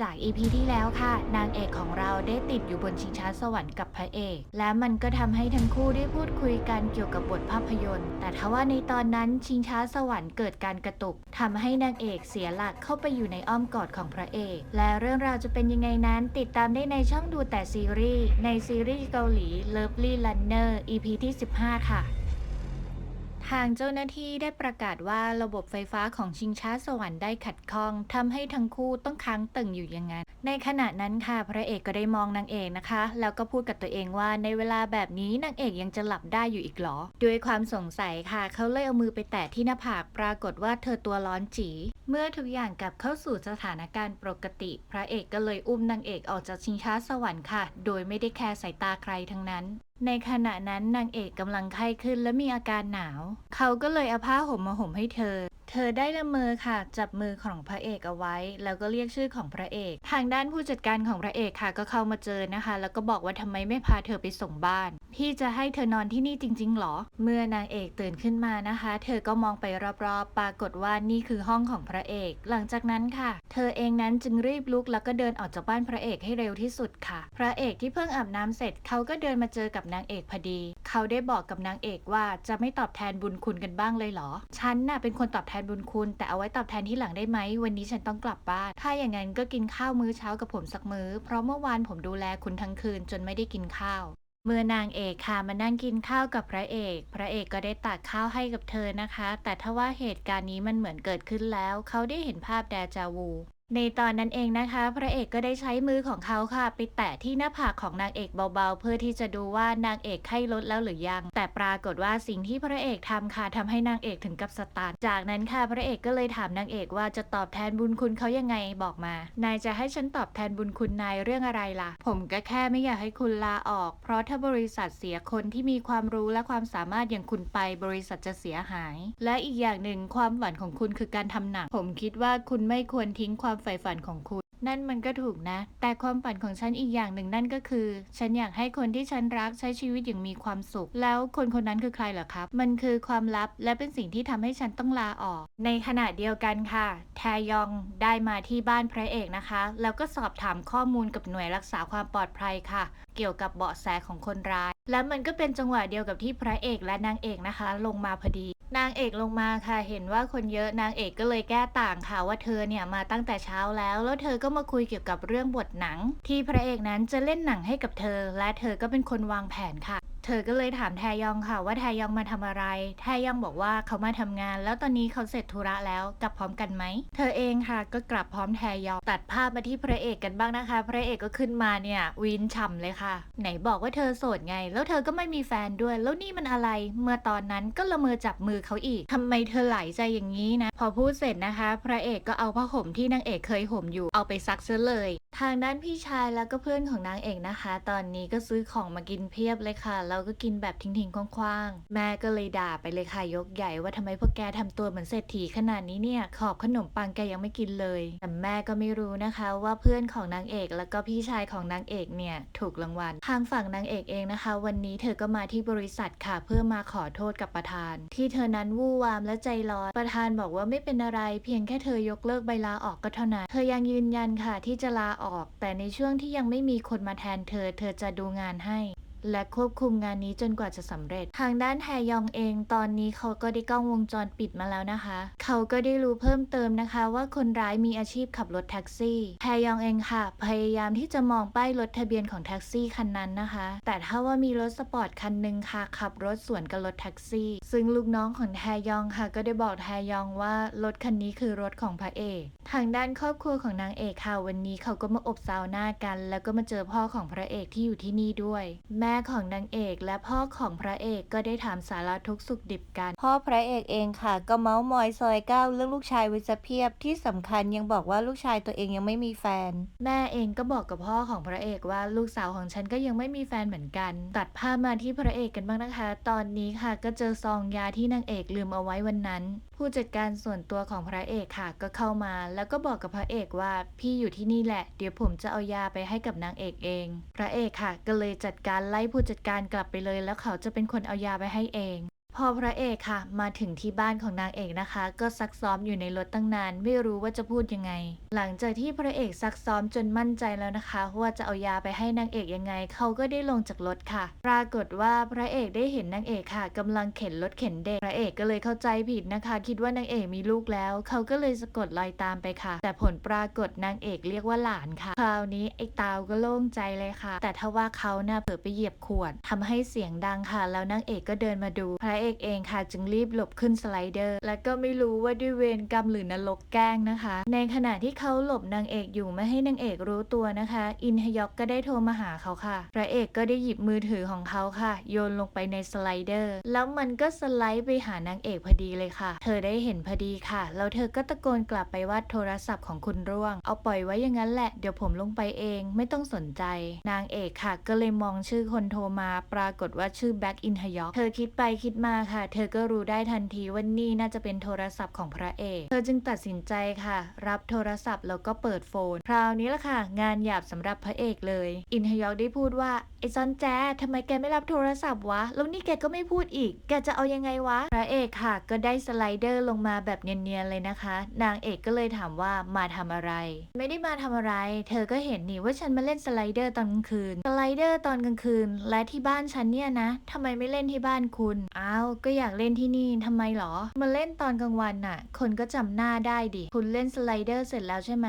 จากอีพีที่แล้วค่ะ นางเอกของเราได้ติดอยู่บนชิงช้าสวรรค์กับพระเอก และมันก็ทำให้ทั้งคู่ได้พูดคุยกันเกี่ยวกับบทภาพยนตร์ แต่ทว่าในตอนนั้นชิงช้าสวรรค์เกิดการกระตุกทำให้นางเอกเสียหลักเข้าไปอยู่ในอ้อมกอดของพระเอก และเรื่องราวจะเป็นยังไงนั้น ติดตามได้ในช่องดูแต่ซีรีส์ในซีรีส์เกาหลี Lovely Runner EP ที่ 15 ค่ะ ทางเจ้าหน้าที่ได้ประกาศว่าระบบไฟฟ้าของชิงช้าสวรรค์ได้ขัดข้องทำให้ทั้งคู่ต้องค้างตึงอยู่อย่างนั้น ในขณะนั้นค่ะพระเอกก็ได้มองนางเอกนะคะ แล้วก็พูดกับตัวเองว่าในเวลาแบบนี้นางเอกยังจะหลับได้อยู่อีกหรอ ด้วยความสงสัยค่ะ เขาเลยเอามือไปแตะที่หน้าผากปรากฏว่าเธอตัวร้อนจีเมื่อทุกอย่างกลับเข้าสู่สถานการณ์ปกติ พระเอกก็เลยอุ้มนางเอกออกจากชิงช้าสวรรค์ค่ะ โดยไม่ได้แคร์สายตาใครทั้งนั้น ในขณะนั้นนางเอกกำลังไข้ขึ้นและมีอาการหนาว เขาก็เลยเอาผ้าห่มมาห่มให้เธอ เธอได้ละเมอค่ะ จับมือของพระเอกเอาไว้ แล้วก็เรียกชื่อของพระเอก ทางด้านผู้จัดการของพระเอกค่ะ ก็เข้ามาเจอนะคะ แล้วก็บอกว่าทำไมไม่พาเธอไปส่งบ้าน พี่จะให้เธอนอนที่นี่จริง ๆหรอ เมื่อนางเอกตื่นขึ้นมานะคะ เธอก็มองไปรอบๆ ปรากฏว่านี่คือห้องของพระเอก หลังจากนั้นค่ะ เธอเองนั้นจึงรีบลุกแล้วก็เดินออกจากบ้านพระเอกให้เร็วที่สุดค่ะ พระเอกที่เพิ่งอาบน้ำเสร็จเขาก็เดินมาเจอกับนางเอกพอดี เขาได้บอกกับนางเอกว่าจะไม่ตอบแทนบุญคุณกันบ้างเลยเหรอ ฉันน่ะเป็นคนตอบแทนบุญคุณ แต่เอาไว้ตอบแทนที่หลังได้ไหม วันนี้ฉันต้องกลับบ้าน ถ้าอย่างนั้นก็กินข้าวมื้อเช้ากับผมสักมื้อ เพราะเมื่อวานผมดูแลคุณทั้งคืนจนไม่ได้กินข้าวเมื่อนางเอกค่ะมานั่งกินข้าวกับพระเอก พระเอกก็ได้ตักข้าวให้กับเธอนะคะ แต่ถ้าว่าเหตุการณ์นี้มันเหมือนเกิดขึ้นแล้ว เขาได้เห็นภาพแดจาวู ในตอนนั้นเองนะคะ พระเอกก็ได้ใช้มือของเขาค่ะ ไปแตะที่หน้าผากของนางเอกเบาๆ เพื่อที่จะดูว่านางเอกไข้ลดแล้วหรือยัง แต่ปรากฏว่าสิ่งที่พระเอกทำค่ะทำให้นางเอกถึงกับสตาร์ทจากนั้นค่ะพระเอกก็เลยถามนางเอกว่าจะตอบแทนบุญคุณเขายังไงบอกมา นายจะให้ฉันตอบแทนบุญคุณนายเรื่องอะไรล่ะ ผมก็แค่ไม่อยากให้คุณลาออก เพราะถ้าบริษัทเสียคนที่มีความรู้และความสามารถอย่างคุณไปบริษัทจะเสียหาย และอีกอย่างหนึ่งความฝันของคุณคือการทำหนังผมคิดว่าคุณไม่ควรทิ้งความใฝ่ฝันของคุณ นั่นมันก็ถูกนะ แต่ความฝันของฉันอีกอย่างหนึ่งนั่นก็คือ ฉันอยากให้คนที่ฉันรักใช้ชีวิตอย่างมีความสุข แล้วคนคนนั้นคือใครเหรอครับ มันคือความลับและเป็นสิ่งที่ทำให้ฉันต้องลาออก ในขณะเดียวกันค่ะ แทยองได้มาที่บ้านพระเอกนะคะ แล้วก็สอบถามข้อมูลกับหน่วยรักษาความปลอดภัยค่ะ เกี่ยวกับเบาะแสของคนร้าย และมันก็เป็นจังหวะเดียวกับที่พระเอกและนางเอกนะคะ ลงมาพอดี นางเอกลงมาค่ะ เห็นว่าคนเยอะนางเอกก็เลยแก้ต่างค่ะว่าเธอเนี่ยมาตั้งแต่เช้าแล้ว แล้วเธอก็มาคุยเกี่ยวกับเรื่องบทหนัง ที่พระเอกนั้นจะเล่นหนังให้กับเธอ และเธอก็เป็นคนวางแผนค่ะ เธอก็เลยถามแทยองค่ะว่าแทยองมาทำอะไร แทยองบอกว่าเขามาทำงาน แล้วตอนนี้เขาเสร็จธุระแล้วกลับพร้อมกันไหม เธอเองค่ะก็กลับพร้อมแทยอง ตัดภาพมาที่พระเอกกันบ้างนะคะ พระเอกก็ขึ้นมาเนี่ยวินฉ่ำเลยค่ะ ไหนบอกว่าเธอโสดไง แล้วเธอก็ไม่มีแฟนด้วย แล้วนี่มันอะไร เมื่อตอนนั้นก็ละเมอจับมือเขาอีกทำไมเธอไหลใจอย่างนี้นะ พอพูดเสร็จนะคะ พระเอกก็เอาผ้าห่มที่นางเอกเคยห่มอยู่เอาไปซักเสื้อเลย ทางด้านพี่ชายแล้วก็เพื่อนของนางเอกนะคะ ตอนนี้ก็ซื้อของมากินเพียบเลยค่ะแล้วราก็กินแบบทิ้งๆคว้างๆ แม่ก็เลยด่าไปเลยค่ะยกใหญ่ว่าทำไมพวกแกทำตัวเหมือนเศรษฐีขนาดนี้เนี่ย ขอบขนมปังแกยังไม่กินเลย แต่แม่ก็ไม่รู้นะคะว่าเพื่อนของนางเอกแล้วก็พี่ชายของนางเอกเนี่ยถูกรางวัล ทางฝั่งนางเอกเองนะคะ วันนี้เธอก็มาที่บริษัทค่ะ เพื่อมาขอโทษกับประธาน ที่เธอนั้นวู่วามและใจร้อนประธานบอกว่าไม่เป็นอะไร เพียงแค่เธอยกเลิกใบลาออกก็เท่านั้น เธอยังยืนยันค่ะที่จะลาออก แต่ในช่วงที่ยังไม่มีคนมาแทนเธอ เธอจะดูงานให้ และควบคุมงานนี้จนกว่าจะสำเร็จ ทางด้านแทยองเอง ตอนนี้เขาก็ได้กล้องวงจรปิดมาแล้วนะคะ เขาก็ได้รู้เพิ่มเติมนะคะ ว่าคนร้ายมีอาชีพขับรถแท็กซี่แทยองเองค่ะ พยายามที่จะมองป้ายรถทะเบียนของแท็กซี่คันนั้นนะคะ แต่ถ้าว่ามีรถสปอร์ตคันหนึ่งค่ะ ขับรถสวนกับรถแท็กซี่ ซึ่งลูกน้องของแทยองค่ะ ก็ได้บอกแทยองว่ารถคันนี้คือรถของพระเอกทางด้านครอบครัวของนางเอกค่ะวันนี้เขาก็มาอบซาวน่ากัน แล้วก็มาเจอพ่อของพระเอกที่อยู่ที่นี่ด้วยแม่ของนางเอกและพ่อของพระเอกก็ได้ถามสารทุกข์สุขดิบกัน พ่อพระเอกเองค่ะ ก็เมาส์มอยซอยเก้าเรื่องลูกชายไวิสเพียบที่สำคัญยังบอกว่าลูกชายตัวเองยังไม่มีแฟน แม่เองก็บอกกับพ่อของพระเอกว่าลูกสาวของฉันก็ยังไม่มีแฟนเหมือนกัน ตัดภาพมาที่พระเอกกันบ้างนะคะ ตอนนี้ค่ะก็เจอซองยาที่นางเอกลืมเอาไว้วันนั้น ผู้จัดการส่วนตัวของพระเอกค่ะ ก็เข้ามา แล้วก็บอกกับพระเอกว่าพี่อยู่ที่นี่แหละ เดี๋ยวผมจะเอายาไปให้กับนางเอกเอง พระเอกค่ะ ก็เลยจัดการไล่ผู้จัดการกลับไปเลย แล้วเขาจะเป็นคนเอายาไปให้เอง พอพระเอกค่ะ มาถึงที่บ้านของนางเอกนะคะ ก็ซักซ้อมอยู่ในรถตั้งนาน ไม่รู้ว่าจะพูดยังไง หลังจากที่พระเอกซักซ้อมจนมั่นใจแล้วนะคะ ว่าจะเอายาไปให้นางเอกยังไง เขาก็ได้ลงจากรถค่ะ ปรากฏว่าพระเอกได้เห็นนางเอกค่ะกำลังเข็นรถเข็นเด็ก พระเอกก็เลยเข้าใจผิดนะคะ คิดว่านางเอกมีลูกแล้ว เขาก็เลยสะกดรอยตามไปค่ะ แต่ผลปรากฏนางเอกเรียกว่าหลานค่ะ คราวนี้ไอ้ตาวก็โล่งใจเลยค่ะ แต่ถ้าว่าเขาน่ะเผลอไปเหยียบขวดทำให้เสียงดังค่ะ แล้วนางเอกก็เดินมาดู พระเอกเองค่ะ จึงรีบหลบขึ้นสไลเดอร์ และก็ไม่รู้ว่าด้วยเวรกรรมหรือนรกแกล้งนะคะ ในขณะที่เขาหลบนางเอกอยู่ไม่ให้นางเอกรู้ตัวนะคะ อินฮยอกก็ได้โทรมาหาเขาค่ะพระเอกก็ได้หยิบมือถือของเขาค่ะ โยนลงไปในสไลเดอร์ แล้วมันก็สไลด์ไปหานางเอกพอดีเลยค่ะ เธอได้เห็นพอดีค่ะ แล้วเธอก็ตะโกนกลับไปว่าโทรศัพท์ของคุณร่วง เอาปล่อยไว้อย่างนั้นแหละ เดี๋ยวผมลงไปเองไม่ต้องสนใจ นางเอกค่ะ ก็เลยมองชื่อคนโทรมา ปรากฏว่าชื่อแบ็กอินฮยอกเธอคิดไปคิดมาค่ะ เธอก็รู้ได้ทันทีว่านี่น่าจะเป็นโทรศัพท์ของพระเอก เธอจึงตัดสินใจค่ะ รับโทรศัพท์แล้วก็เปิดโฟน คราวนี้ละค่ะ งานหยาบสำหรับพระเอกเลย อินฮยอกได้พูดว่าไอซอนแจทำไมแกไม่รับโทรศัพท์วะ แล้วนี่แกก็ไม่พูดอีก แกจะเอายังไงวะ พระเอกค่ะ ก็ได้สไลเดอร์ลงมาแบบเนียนๆเลยนะคะ นางเอกก็เลยถามว่ามาทำอะไร ไม่ได้มาทำอะไร เธอก็เห็นนี่ว่าฉันมาเล่นสไลเดอร์ตอนกลางคืน สไลเดอร์ตอนกลางคืน และที่บ้านฉันเนี่ยนะทำไมไม่เล่นที่บ้านคุณ อ้าวก็อยากเล่นที่นี่ทำไมหรอ มาเล่นตอนกลางวันน่ะ คนก็จำหน้าได้ดิ คุณเล่นสไลเดอร์เสร็จแล้วใช่ไหม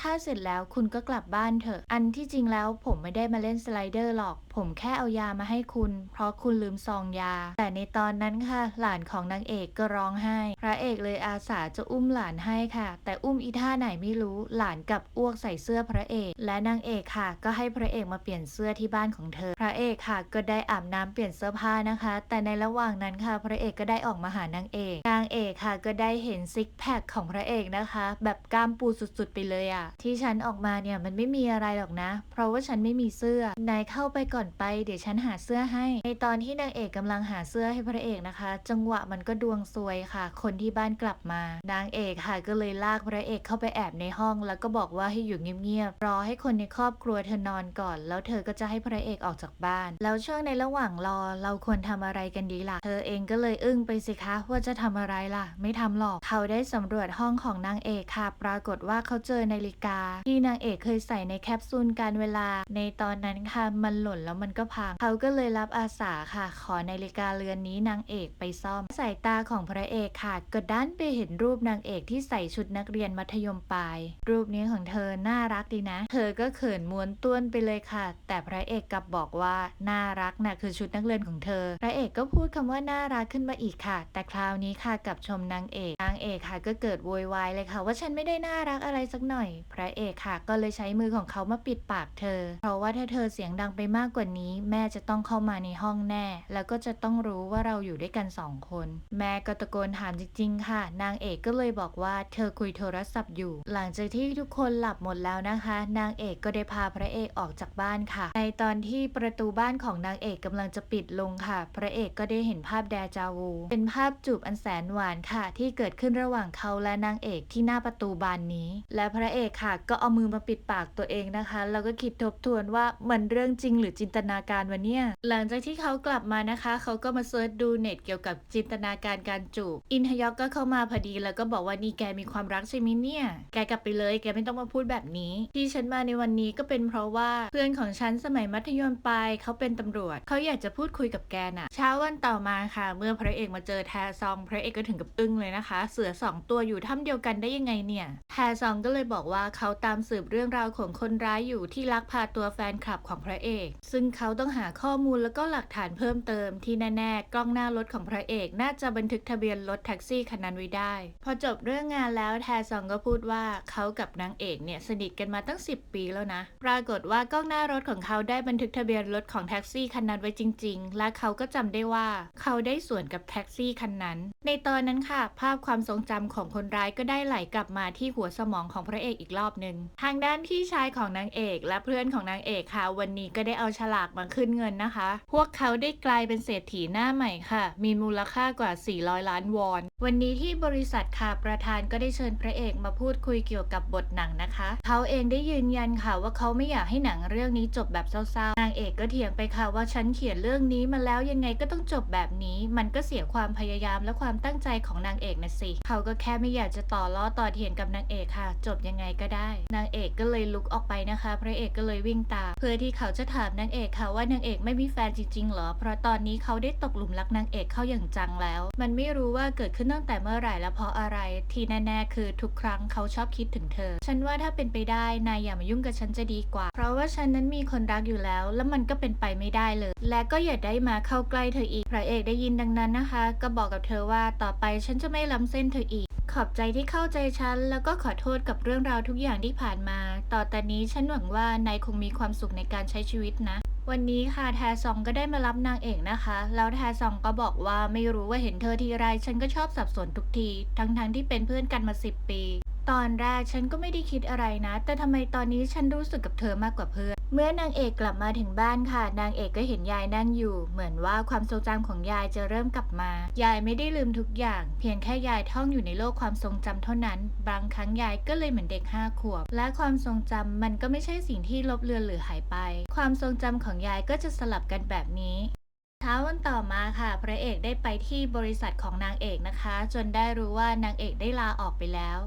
ถ้าเสร็จแล้วคุณก็กลับบ้านเถอะ อันที่จริงแล้วผมไม่ได้มาเล่นสไลเดอร์หรอก ผมแค่เอายามาให้คุณ เพราะคุณลืมซองยา แต่ในตอนนั้นค่ะ หลานของนางเอกก็ร้องไห้ พระเอกเลยอาสาจะอุ้มหลานให้ค่ะ แต่อุ้มอีท่าไหนไม่รู้หลานกับอ้วกใส่เสื้อพระเอก และนางเอกค่ะ ก็ให้พระเอกมาเปลี่ยนเสื้อที่บ้านของเธอ พระเอกค่ะ ก็ได้อาบน้ำเปลี่ยนเสื้อผ้านะคะ แต่ในระหว่างนั้นค่ะ พระเอกก็ได้ออกมาหานางเอกนางเอกค่ะ ก็ได้เห็นซิกแพคของพระเอกนะคะ แบบกล้ามปูสุดๆไปเลยอะที่ฉันออกมาเนี่ยมันไม่มีอะไรหรอกนะ เพราะว่าฉันไม่มีเสื้อ นายเข้าไปก่อนไป เดี๋ยวฉันหาเสื้อให้ ในตอนที่นางเอกกำลังหาเสื้อให้พระเอกนะคะ จังหวะมันก็ดวงซวยค่ะ คนที่บ้านกลับมา นางเอกค่ะก็เลยลากพระเอกเข้าไปแอบในห้อง แล้วก็บอกว่าให้อยู่เงียบๆรอให้คนในครอบครัวเธอนอนก่อน แล้วเธอก็จะให้พระเอกออกจากบ้าน แล้วช่วงในระหว่างรอเราควรทำอะไรกันดีล่ะ เธอเองก็เลยอึ้งไปสิคะว่าจะทำอะไรล่ะ ไม่ทำหรอก เขาได้สำรวจห้องของนางเอกค่ะ ปรากฏว่าเขาเจอนาฬิกา ที่นางเอกเคยใส่ในแคปซูลการเวลา ในตอนนั้นค่ะมันหล่นแล้วมันก็พัง เขาก็เลยรับอาสาค่ะ ขอนาฬิกาเรือนนี้นางเอกไปซ่อม สายตาของพระเอกค่ะก็ดันไปเห็นรูปนางเอกที่ใส่ชุดนักเรียนมัธยมปลาย รูปนี้ของเธอน่ารักดีนะ เธอก็เขินม้วนต้วนไปเลยค่ะ แต่พระเอกกลับบอกว่าน่ารักน่ะคือชุดนักเรียนของเธอ พระเอกก็พูดคำว่าน่ารักขึ้นมาอีกค่ะ แต่คราวนี้ค่ะกับชมนางเอก นางเอกค่ะก็เกิดโวยวายเลยค่ะ ว่าฉันไม่ได้น่ารักอะไรสักหน่อยพระเอกค่ะ ก็เลยใช้มือของเขามาปิดปากเธอ เพราะว่าถ้าเธอเสียงดังไปมากกว่านี้ แม่จะต้องเข้ามาในห้องแน่ แล้วก็จะต้องรู้ว่าเราอยู่ด้วยกันสองคน แม่ก็ตะโกนถามจริง ๆ ค่ะ นางเอกก็เลยบอกว่าเธอคุยโทรศัพท์อยู่ หลังจากที่ทุกคนหลับหมดแล้วนะคะ นางเอกก็ได้พาพระเอกออกจากบ้านค่ะ ในตอนที่ประตูบ้านของนางเอกกำลังจะปิดลงค่ะ พระเอกก็ได้เห็นภาพแดจาวู เป็นภาพจูบอันแสนหวานค่ะ ที่เกิดขึ้นระหว่างเขาและนางเอกที่หน้าประตูบานนี้ และพระเอกค่ะ ก็เอามือมาปิดปากตัวเองนะคะ แล้วก็คิดทบทวนว่ามันเรื่องจริงหรือจินตนาการวะเนี่ย หลังจากที่เขากลับมานะคะ เขาก็มาเซิร์ชดูเน็ตเกี่ยวกับจินตนาการการจูบ อินฮยอกก็เข้ามาพอดี แล้วก็บอกว่านี่แกมีความรักใช่ไหมเนี่ย แกกลับไปเลย แกไม่ต้องมาพูดแบบนี้ ที่ฉันมาในวันนี้ก็เป็นเพราะว่าเพื่อนของฉันสมัยมัธยมปลายเขาเป็นตำรวจ เขาอยากจะพูดคุยกับแกน่ะ เช้าวันต่อมาค่ะ เมื่อพระเอกมาเจอแทซอง พระเอกก็ถึงกับอึ้งเลยนะคะ เสือสองตัวอยู่ถ้ำเดียวกันได้ยังไงเนี่ย แทซองก็เลยบอกว่าเขาตามสืบเรื่องราวของคนร้ายอยู่ที่ลักพาตัวแฟนคลับของพระเอก ซึ่งเขาต้องหาข้อมูลแล้วก็หลักฐานเพิ่มเติมที่แน่ๆ กล้องหน้ารถของพระเอกน่าจะบันทึกทะเบียนรถแท็กซี่คันนั้นไว้ได้ พอจบเรื่องงานแล้วแทซองก็พูดว่าเขากับนางเอกเนี่ยสนิทกันมาตั้ง 10 ปีแล้วนะ ปรากฏว่ากล้องหน้ารถของเขาได้บันทึกทะเบียนรถของแท็กซี่คันนั้นไว้จริง ๆ และเขาก็จำได้ว่า เขาได้สวนกับแท็กซี่คันนั้น ในตอนนั้นค่ะ ภาพความทรงจำของคนร้ายก็ได้ไหลกลับมาที่หัวสมองของพระเอกอีกอีกรอบหนึ่งทางด้านพี่ชายของนางเอกและเพื่อนของนางเอกค่ะ วันนี้ก็ได้เอาฉลากมาขึ้นเงินนะคะ พวกเขาได้กลายเป็นเศรษฐีหน้าใหม่ค่ะ มีมูลค่ากว่า 400 ล้านวอน วันนี้ที่บริษัทค่ะประธานก็ได้เชิญพระเอกมาพูดคุยเกี่ยวกับบทหนังนะคะ เขาเองได้ยืนยันค่ะว่าเขาไม่อยากให้หนังเรื่องนี้จบแบบเศร้าๆนางเอกก็เถียงไปค่ะว่าฉันเขียนเรื่องนี้มาแล้วยังไงก็ต้องจบแบบนี้ มันก็เสียความพยายามและความตั้งใจของนางเอกนะสิ เขาก็แค่ไม่อยากจะต่อล้อต่อเถียงกับนางเอกค่ะ จบยังไงก็ได้ นางเอกก็เลยลุกออกไปนะคะ พระเอกก็เลยวิ่งตามเพื่อที่เขาจะถามนางเอกค่ะว่านางเอกไม่มีแฟนจริงๆหรอ เพราะตอนนี้เขาได้ตกหลุมรักนางเอกเข้าอย่างจังแล้ว มันไม่รู้ว่าเกิดขึ้นตั้งแต่เมื่อไหร่และเพราะอะไร ที่แน่ๆคือทุกครั้งเขาชอบคิดถึงเธอ ฉันว่าถ้าเป็นไปได้นายอย่ามายุ่งกับฉันจะดีกว่า เพราะว่าฉันนั้นมีคนรักอยู่แล้ว แล้วมันก็เป็นไปไม่ได้เลย และก็อย่าได้มาเข้าใกล้เธออีก พระเอกได้ยินดังนั้นนะคะ ก็บอกกับเธอว่าต่อไปฉันจะไม่ล้ำเส้นเธออีก ขอบใจที่เข้าใจฉัน แล้วก็ขอโทษกับเรื่องราวทุกอย่างที่ผ่านมา ต่อแต่นี้ฉันหวังว่านายคงมีความสุขในการใช้ชีวิตนะ วันนี้ค่ะแทซองก็ได้มารับนางเอกนะคะ แล้วแทซองก็บอกว่าไม่รู้ว่าเห็นเธอทีไรฉันก็ชอบสับสนทุกที ทั้งๆที่เป็นเพื่อนกันมาสิบปี ตอนแรกฉันก็ไม่ได้คิดอะไรนะ แต่ทำไมตอนนี้ฉันรู้สึกกับเธอมากกว่าเพื่อน เมื่อนางเอกกลับมาถึงบ้านค่ะ นางเอกก็เห็นยายนั่งอยู่ เหมือนว่าความทรงจำของยายจะเริ่มกลับมา ยายไม่ได้ลืมทุกอย่าง เพียงแค่ยายท่องอยู่ในโลกความทรงจำเท่านั้น บางครั้งยายก็เลยเหมือนเด็กห้าขวบ และความทรงจำมันก็ไม่ใช่สิ่งที่ลบเลือนหรือหายไป ความทรงจำของยายก็จะสลับกันแบบนี้เช้าวันต่อมาค่ะ พระเอกได้ไปที่บริษัทของนางเอกนะคะ จนได้รู้ว่านางเอกได้ลาออกไปแล้ว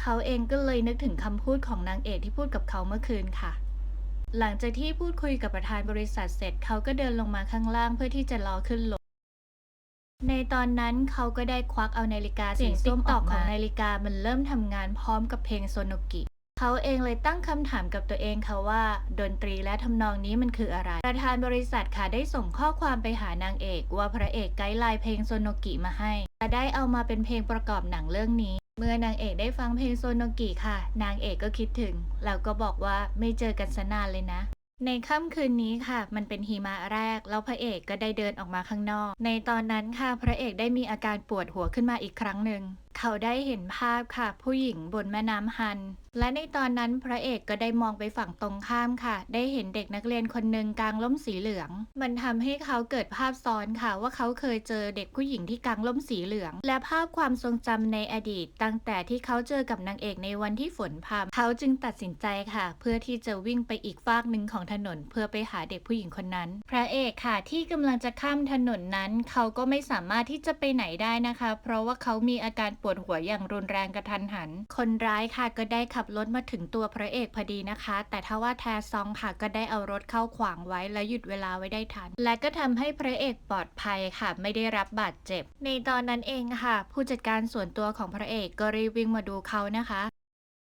เขาเองก็เลยนึกถึงคำพูดของนางเอกที่พูดกับเขาเมื่อคืนค่ะ หลังจากที่พูดคุยกับประธานบริษัทเสร็จเขาก็เดินลงมาข้างล่างเพื่อที่จะรอขึ้นรถในตอนนั้นเขาก็ได้ควักเอานาฬิกาสีส้มออกของนาฬิกามันเริ่มทำงานพร้อมกับเพลงโซโนกิเขาเองเลยตั้งคำถามกับตัวเองค่ะว่า ดนตรีและทำนองนี้มันคืออะไร ประธานบริษัทค่ะได้ส่งข้อความไปหานางเอก ว่าพระเอกไกด์ไลน์เพลงโซโนกิมาให้และได้เอามาเป็นเพลงประกอบหนังเรื่องนี้ เมื่อนางเอกได้ฟังเพลงโซโนกิค่ะ นางเอกก็คิดถึง แล้วก็บอกว่าไม่เจอกันสนานเลยนะ ในค่ำคืนนี้ค่ะ มันเป็นหิมะแรก แล้วพระเอกก็ได้เดินออกมาข้างนอก ในตอนนั้นค่ะพระเอกได้มีอาการปวดหัวขึ้นมาอีกครั้งหนึ่ง เขาได้เห็นภาพค่ะ ผู้หญิงบนแม่น้ำฮัน และในตอนนั้นพระเอกก็ได้มองไปฝั่งตรงข้ามค่ะ ได้เห็นเด็กนักเรียนคนหนึ่งกางล่มสีเหลือง มันทำให้เขาเกิดภาพซ้อนค่ะ ว่าเขาเคยเจอเด็กผู้หญิงที่กางล่มสีเหลือง และภาพความทรงจำในอดีต ตั้งแต่ที่เขาเจอกับนางเอกในวันที่ฝนพรำเขาจึงตัดสินใจค่ะ เพื่อที่จะวิ่งไปอีกฟากหนึ่งของถนน เพื่อไปหาเด็กผู้หญิงคนนั้น พระเอกค่ะที่กำลังจะข้ามถนนนั้น เขาก็ไม่สามารถที่จะไปไหนได้นะคะ เพราะว่าเขามีอาการปวดหัวอย่างรุนแรงกระทันหัน คนร้ายค่ะก็ได้ขับรถมาถึงตัวพระเอกพอดีนะคะ แต่ถ้าว่าแทซองค่ะก็ได้เอารถเข้าขวางไว้และหยุดเวลาไว้ได้ทัน และก็ทำให้พระเอกปลอดภัยค่ะ ไม่ได้รับบาดเจ็บ ในตอนนั้นเองค่ะ ผู้จัดการส่วนตัวของพระเอกก็รีบวิ่งมาดูเขานะคะ